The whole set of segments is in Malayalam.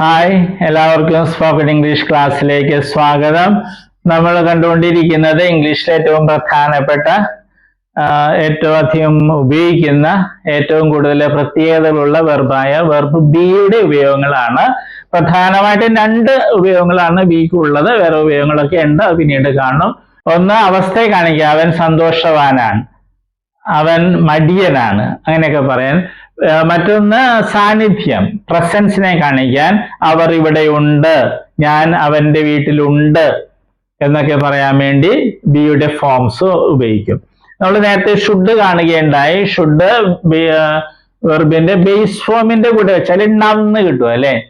ഹായ് എല്ലാവർക്കും സ്പോക്കൺ ഇംഗ്ലീഷ് ക്ലാസ്സിലേക്ക് സ്വാഗതം. നമ്മൾ കണ്ടുകൊണ്ടിരിക്കുന്നത് ഇംഗ്ലീഷിലെ ഏറ്റവും പ്രധാനപ്പെട്ട ഏറ്റവും അധികം ഉപയോഗിക്കുന്ന ഏറ്റവും കൂടുതൽ പ്രത്യേകതകളുള്ള വെർബായ വെർബ് ബിയുടെ ഉപയോഗങ്ങളാണ്. പ്രധാനമായിട്ടും രണ്ട് ഉപയോഗങ്ങളാണ് ബിക്ക് ഉള്ളത്. വേറെ ഉപയോഗങ്ങളൊക്കെ ഉണ്ട്. പിന്നീട് കാണും. ഒന്ന് അവസ്ഥയെ കാണിക്കുക. അവൻ സന്തോഷവാനാണ്. അവൻ മടിയനാണ്. അങ്ങനെയൊക്കെ പറയാൻ മറ്റൊന്ന് സാന്നിധ്യം പ്രസൻസിനെ കാണിക്കാൻ അവർ ഇവിടെ ഉണ്ട് ഞാൻ അവന്റെ വീട്ടിലുണ്ട് എന്നൊക്കെ പറയാൻ വേണ്ടി ബിയുടെ ഫോംസ് ഉപയോഗിക്കും. നമ്മൾ നേരത്തെ ഷുഡ് കാണുകയുണ്ടായി. ഷുഡ് വെർബിന്റെ ബേസ് ഫോമിന്റെ കൂടെ വെച്ചാൽ നന്ന് കിട്ടും അല്ലെ?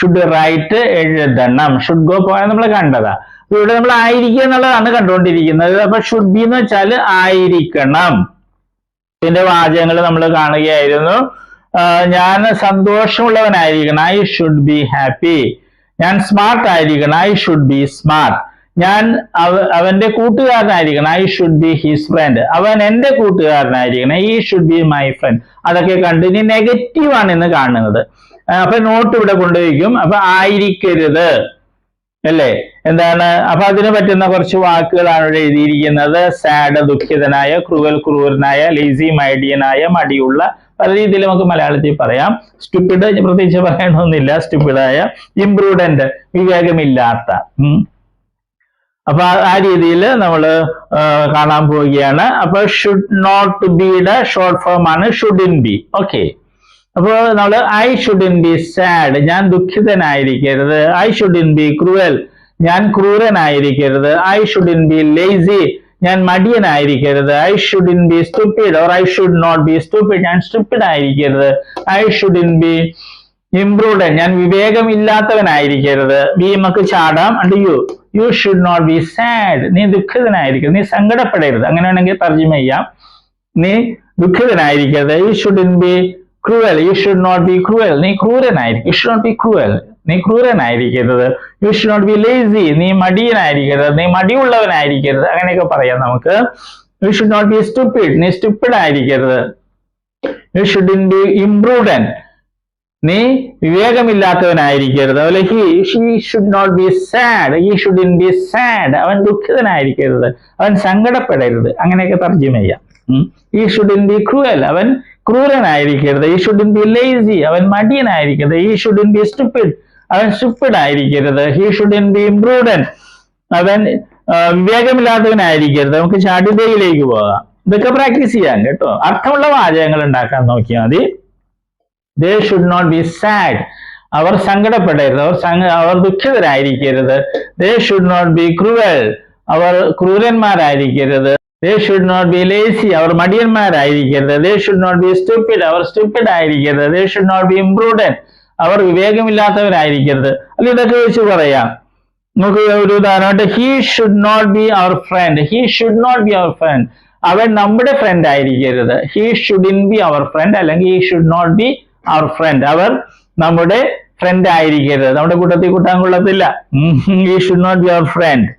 ഷുഡ് റൈറ്റ് എഴുതണം. ഷുഡ് ഗോ പോയാൽ നമ്മൾ കണ്ടതാ. ഇവിടെ നമ്മൾ ആയിരിക്കുക എന്നുള്ളതാണ് കണ്ടുകൊണ്ടിരിക്കുന്നത്. അപ്പൊ ഷുഡ് ബി എന്ന് വെച്ചാൽ ആയിരിക്കണം. ഇതിന്റെ വാചകങ്ങൾ നമ്മൾ കാണുകയായിരുന്നു. ഞാൻ സന്തോഷമുള്ളവനായിരിക്കണം. ഐ ഷുഡ് ബി ഹാപ്പി ഞാൻ സ്മാർട്ട് ആയിരിക്കണം. ഐ ഷുഡ് ബി സ്മാർട്ട് ഞാൻ അവ- അവന്റെ കൂട്ടുകാരനായിരിക്കണം. I should be his friend അവൻ എന്റെ കൂട്ടുകാരനായിരിക്കണം. ഈ ഷുഡ് ബി മൈ ഫ്രണ്ട് അതൊക്കെ കണ്ട് ഇനി നെഗറ്റീവ് ആണ് ഇന്ന് കാണുന്നത്. അപ്പൊ നോട്ട് ഇവിടെ കൊണ്ടുപോയിക്കും അപ്പൊ ആയിരിക്കരുത്. അല്ലേ? എന്താണ്? അപ്പൊ അതിന് പറ്റുന്ന കുറച്ച് വാക്കുകളാണ് ഇവിടെ എഴുതിയിരിക്കുന്നത്. സാഡ് ദുഃഖിതനായ ക്രൂവൽ ക്രൂരനായ ലേസി മൈഡിയനായ മടിയുള്ള. പല രീതിയിൽ നമുക്ക് മലയാളത്തിൽ പറയാം. സ്റ്റുപ്പിഡ് പ്രത്യേകിച്ച് പറയണമെന്നില്ല സ്റ്റുപ്പിഡായ ഇംപ്രൂഡന്റ് വിവേകമില്ലാത്ത. അപ്പൊ ആ രീതിയിൽ നമ്മൾ കാണാൻ പോവുകയാണ്. അപ്പൊ ഷുഡ് നോട്ട് ബിയുടെ ഷോർട്ട് ഫോം ആണ്. ഷുഡിൻ ബി ഓക്കെ അപ്പോൾ നമ്മൾ ഐ ഷുഡിൻ ബി സാഡ് ഞാൻ ദുഃഖിതനായിരിക്കരുത്. ഐ ഷുഡിൻ ബി ക്രൂവൽ ഞാൻ ക്രൂരനായിരിക്കരുത്. ഐ ഷുഡിൻ ബി ലേസി ഞാൻ മടിയനായിരിക്കരുത്. I shouldn't be stupid or I should not be stupid ഞാൻ സ്റ്റുപ്പിഡ് ആയിരിക്കരുത്. ഐ ഷുഡിൻ ബി ഇംപ്രൂവ്ഡ് ഞാൻ വിവേകമില്ലാത്തവനായിരിക്കരുത്. ബി നമുക്ക് ചാടാം. And you you should not be sad നീ ദുഃഖിതനായിരിക്കരുത്. നീ സങ്കടപ്പെടരുത്. അങ്ങനെ വേണമെങ്കിൽ തർജമ ചെയ്യാം. നീ ദുഃഖിതനായിരിക്കരുത്. You shouldn't be cruel you should not be cruel നീ ക്രൂരനായിരിക്കും. You should not be cruel നീ ക്രൂരനായിരിക്കരുത്. You should not be lazy നീ മടിയനായിരിക്കരുത്. നീ മടിയുള്ളവനായിരിക്കരുത്. അങ്ങനെയൊക്കെ പറയാം നമുക്ക്. You should not be stupid നീ സ്റ്റുപ്പിഡ് ആയിരിക്കരുത്. യു ഷുഡിൻ ബി ഇംപ്രൂഡൻ നീ വിവേകമില്ലാത്തവനായിരിക്കരുത്. അതുപോലെ he she should not be sad he shouldn't be sad അവൻ ദുഃഖിതനായിരിക്കരുത്. അവൻ സങ്കടപ്പെടരുത്. അങ്ങനെയൊക്കെ തർജമ ചെയ്യാം. ഈ ഷുഡിൻ ബി ക്രൂവൽ അവൻ ക്രൂരനായിരിക്കരുത്. ഈ ഷുഡിൻ ബി ലേസി അവൻ മടിയനായിരിക്കരുത്. ഈ ഷുഡിൻ ബി സ്റ്റുപ്പിഡ് അവൻ സ്റ്റുപ്പിഡ് ആയിരിക്കരുത്. ഹി ഷുഡിൻ ബി ഇംപ്രൂഡൻ അവൻ വിവേകമില്ലാത്തവനായിരിക്കരുത്. നമുക്ക് ചാടിതയിലേക്ക് പോകാം. ഇതൊക്കെ പ്രാക്ടീസ് ചെയ്യാം കേട്ടോ. അർത്ഥമുള്ള വാചകങ്ങൾ ഉണ്ടാക്കാൻ നോക്കിയാൽ മതി. They should not be sad അവർ സങ്കടപ്പെടരുത്. അവർ അവർ ദുഃഖിതരായിരിക്കരുത്. They should not be cruel our ക്രൂരന്മാരായിരിക്കരുത്. They should not be lazy our മടിയന്മാരായിരിക്കരുത്. They should not be stupid our stupid ആയിരിക്കരുത്. They should not be imprudent അവർ വിവേകമില്ലാത്തവരായിരിക്കരുത്. അല്ല ഇതൊക്കെ വെച്ച് പറയാം. നമുക്ക് ഒരു ഉദാഹരണമായിട്ട് he should not be our friend he should not be our friend അവൻ നമ്മുടെ ഫ്രണ്ട് ആയിരിക്കരുത്. He shouldn't be our friend അല്ലെങ്കിൽ he should not be our friend അവർ നമ്മുടെ ഫ്രണ്ട് ആയിരിക്കരുത്. നമ്മുടെ കൂട്ടത്തിൽ കൂട്ടാൻ കൊള്ളത്തില്ല. He should not be our friend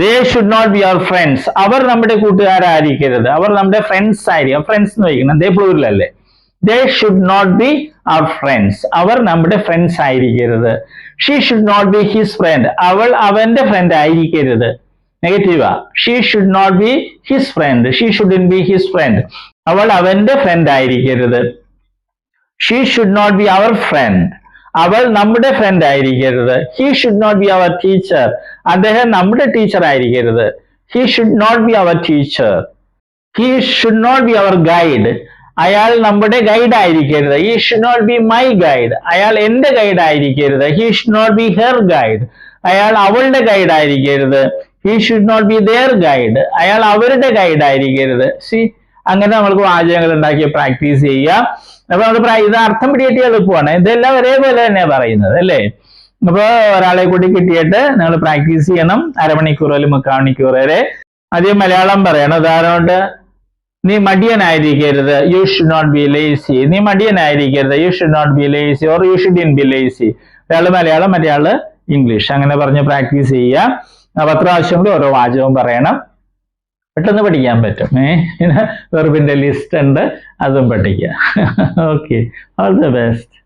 they should not be our friends അവർ നമ്മുടെ കൂട്ടുകാരായിരിക്കരുത്. അവർ നമ്മുടെ ഫ്രണ്ട്സ് ആയിരിക്കും. ഫ്രണ്ട്സ് എന്ന് വയ്ക്കണം they പ്ലൂരിലല്ലേ? They should not be our friends അവർ നമ്മുടെ ഫ്രണ്ട്സ് ആയിരിക്കരുത്. She should not be his friend അവൾ അവന്റെ ഫ്രണ്ട് ആയിരിക്കരുത്. നെഗറ്റീവാ she should not be his friend she shouldn't be his friend അവൾ അവന്റെ ഫ്രണ്ട് ആയിരിക്കരുത്. She should not be our friend അവൾ നമ്മുടെ ഫ്രണ്ട് ആയിരിക്കരുത്. He should not be our teacher അദ്ദേഹം നമ്മുടെ ടീച്ചർ ആയിരിക്കരുത്. He should not be our teacher he should not be our guide അയാൾ നമ്മുടെ ഗൈഡ് ആയിരിക്കരുത്. He should not be my guide അയാൾ എന്റെ ഗൈഡ് ആയിരിക്കരുത്. He should not be her guide അയാൾ അവളുടെ ഗൈഡ് ആയിരിക്കരുത്. He should not be their guide അയാൾ അവരുടെ ഗൈഡ് ആയിരിക്കരുത്. സി അങ്ങനെ നമ്മൾക്ക് വാചകങ്ങൾ ഉണ്ടാക്കി പ്രാക്ടീസ് ചെയ്യുക അപ്പൊ നമ്മൾ ഇത് അർത്ഥം പിടിയിട്ട് എളുപ്പമാണ്. ഇതെല്ലാം ഒരേപോലെ തന്നെയാണ് പറയുന്നത് അല്ലേ? അപ്പൊ ഒരാളെ കൂടി കിട്ടിയിട്ട് നിങ്ങൾ പ്രാക്ടീസ് ചെയ്യണം അരമണിക്കൂർ അല്ലെങ്കിൽ മുക്കാൽ മണിക്കൂർ വരെ. ആദ്യം മലയാളം പറയണം. ഉദാഹരണമായിട്ട് നീ മടിയനായിരിക്കരുത്. You should not be lazy നീ മടിയനായിരിക്കരുത്. You should not be lazy or you shouldn't be lazy ഒരാൾ മലയാളം മറ്റേയാൾ ഇംഗ്ലീഷ്. അങ്ങനെ പറഞ്ഞ് പ്രാക്ടീസ് ചെയ്യുക. ആവശ്യം കൂടി ഓരോ വാചകവും പറയണം. പെട്ടെന്ന് പഠിക്കാൻ പറ്റും. ഏ? പിന്നെ വെറുപ്പിന്റെ ലിസ്റ്റ് ഉണ്ട്. അതും പഠിക്കുക. ഓക്കെ ഓൾ ദ ബെസ്റ്റ്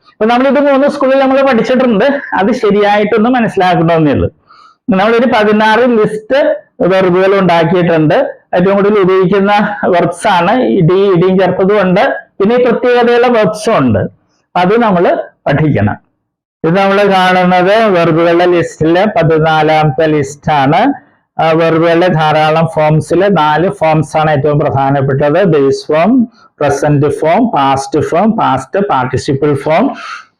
അപ്പൊ നമ്മൾ ഇത് മൂന്ന് സ്കൂളിൽ നമ്മൾ പഠിച്ചിട്ടുണ്ട്. അത് ശരിയായിട്ടൊന്ന് മനസ്സിലാക്കണമെന്നേ ഉള്ളൂ നമ്മളൊരു പതിനാറ് ലിസ്റ്റ് വെർബുകൾ ഉണ്ടാക്കിയിട്ടുണ്ട്. ഏറ്റവും കൂടുതൽ ഉപയോഗിക്കുന്ന വെർബ്സ് ആണ്. ഇടി ഇടിയും ചേർത്തതും ഉണ്ട്. പിന്നെ ഈ പ്രത്യേകതയുള്ള വെർബ്സും ഉണ്ട്. അത് നമ്മൾ പഠിക്കണം. ഇത് നമ്മൾ കാണുന്നത് വെർബുകളുടെ ലിസ്റ്റിലെ പതിനാലാമത്തെ ലിസ്റ്റാണ് വെർബുകളുടെ ധാരാളം ഫോംസിൽ നാല് ഫോംസ് ആണ് ഏറ്റവും പ്രധാനപ്പെട്ടത്. Base form present form past form past participle form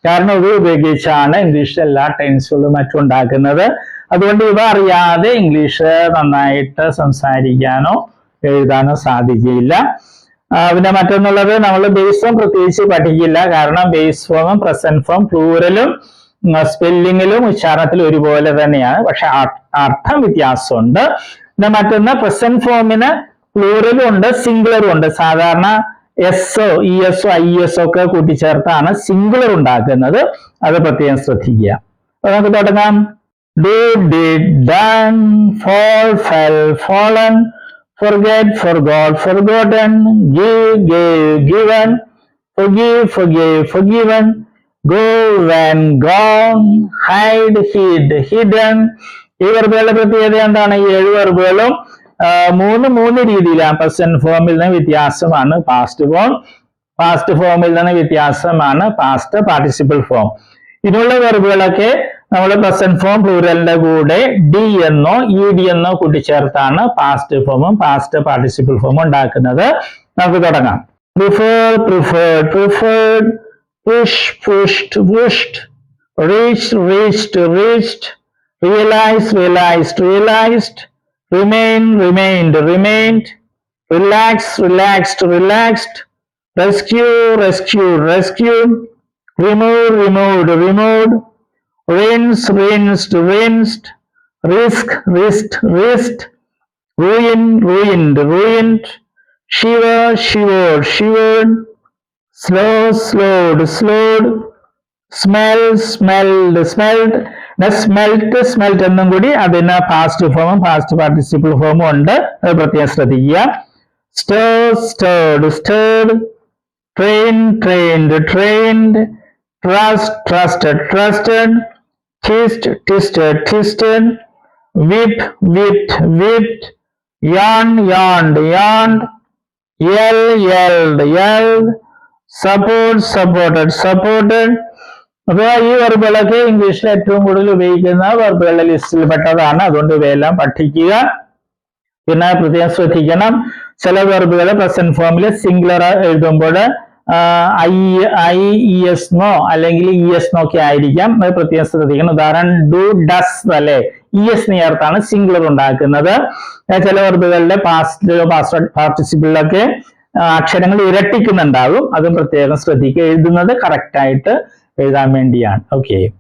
കാരണം ഇത് ഉപയോഗിച്ചാണ് ഇംഗ്ലീഷിൽ എല്ലാ ടെൻസുകളും മറ്റും ഉണ്ടാക്കുന്നത്. അതുകൊണ്ട് ഇവ അറിയാതെ ഇംഗ്ലീഷ് നന്നായിട്ട് സംസാരിക്കാനോ എഴുതാനോ സാധിക്കില്ല പിന്നെ മറ്റൊന്നുള്ളത് നമ്മൾ ബേസ് ഫോം പ്രത്യേകിച്ച് പഠിക്കില്ല. കാരണം ബേസ് ഫോമും പ്രസന്റ് ഫോം പ്ലൂരലും സ്പെല്ലിങ്ങിലും ഉച്ചാരണത്തിലും ഒരുപോലെ തന്നെയാണ്. പക്ഷെ അർത്ഥം വ്യത്യാസമുണ്ട്. പിന്നെ മറ്റൊന്ന് പ്രസന്റ് ഫോമിന് പ്ലൂറലും ഉണ്ട് സിംഗുലറും ഉണ്ട്. സാധാരണ S O E S O I S ഒക്കെ കൂട്ടിച്ചേർത്താണ് സിംഗുലർ ഉണ്ടാക്കുന്നത്. അത് പ്രത്യേകം ശ്രദ്ധിക്കുക. അപ്പൊ നമുക്ക് തുടങ്ങാം. Do did done fall fell forget forgot forgotten give gave given forgive forgiven go went gone hide hid hidden. ഈ വെർബുകളുടെ പ്രത്യേകത എന്താണ്? ഈ ഏഴ് വെർബുകളും മൂന്ന് മൂന്ന് രീതിയിലാണ് പ്രസന്റ് ഫോമിൽ നിന്ന് വ്യത്യാസമാണ് പാസ്റ്റ് ഫോം പാസ്റ്റ് ഫോമിൽ നിന്ന് വ്യത്യാസമാണ് പാസ്റ്റ് പാർട്ടിസിപ്പിൾ ഫോം ഇതിനുള്ള വെർബുകളൊക്കെ നമ്മൾ പ്രസന്റ് ഫോം പ്ലൂരലിന്റെ കൂടെ ഡി എന്നോ ഇ ഡി എന്നോ കൂട്ടിച്ചേർത്താണ് പാസ്റ്റ് ഫോമും പാസ്റ്റ് പാർട്ടിസിപ്പിൾ ഫോമും ഉണ്ടാക്കുന്നത്. നമുക്ക് തുടങ്ങാം. Preferred preferred preferred push pushed pushed reach reached reached realise realised realised remain, remained, remained, relax, relaxed, relaxed, rescue, rescued, rescued, remove, removed, removed, rinse, rinsed, rinsed, risk, risked, risked, ruin, ruined, ruined, shiver, shivered, shivered, slow, slowed, slowed, smell, smelled, smelled, smelt smelt എന്നും കൂടി അതിന് പാസ്റ്റ് ഫോമും പാസ്റ്റ് പാർട്ടിസിപ്പിൾ ഫോമും ഉണ്ട് അത് പ്രത്യേകം ശ്രദ്ധിക്കുക stare stared stared train trained trained trust trusted trusted twist twisted twisted whip whipped whipped yawn yawned yawned yell yelled yelled support supported supported അപ്പൊ ഈ വെർബുകളൊക്കെ ഇംഗ്ലീഷിൽ ഏറ്റവും കൂടുതൽ ഉപയോഗിക്കുന്ന വെർബുകളുടെ ലിസ്റ്റിൽ പെട്ടതാണ്. അതുകൊണ്ട് ഇവയെല്ലാം പഠിക്കുക. പിന്നെ പ്രത്യേകം ശ്രദ്ധിക്കണം. ചില വെർബുകൾ പ്രസന്റ് ഫോമിൽ സിംഗുലർ എഴുതുമ്പോൾ ഐ ഇ എസ് നോ അല്ലെങ്കിൽ ഇ എസ് നോ ഒക്കെ ആയിരിക്കാം. അത് പ്രത്യേകം ശ്രദ്ധിക്കണം. ഉദാഹരണം ഡു ഡസ് അല്ലെ? ഇ എസ് നേർത്താണ് സിംഗുലർ ഉണ്ടാക്കുന്നത്. ചില വെർബുകളുടെ പാസ്റ്റ് പാസ്റ്റ് പാർട്ടിസിപ്പിളിലൊക്കെ അക്ഷരങ്ങൾ ഇരട്ടിക്കുന്നുണ്ടാകും. അതും പ്രത്യേകം ശ്രദ്ധിക്കുക. എഴുതുന്നത് correct is Armenian. Okay.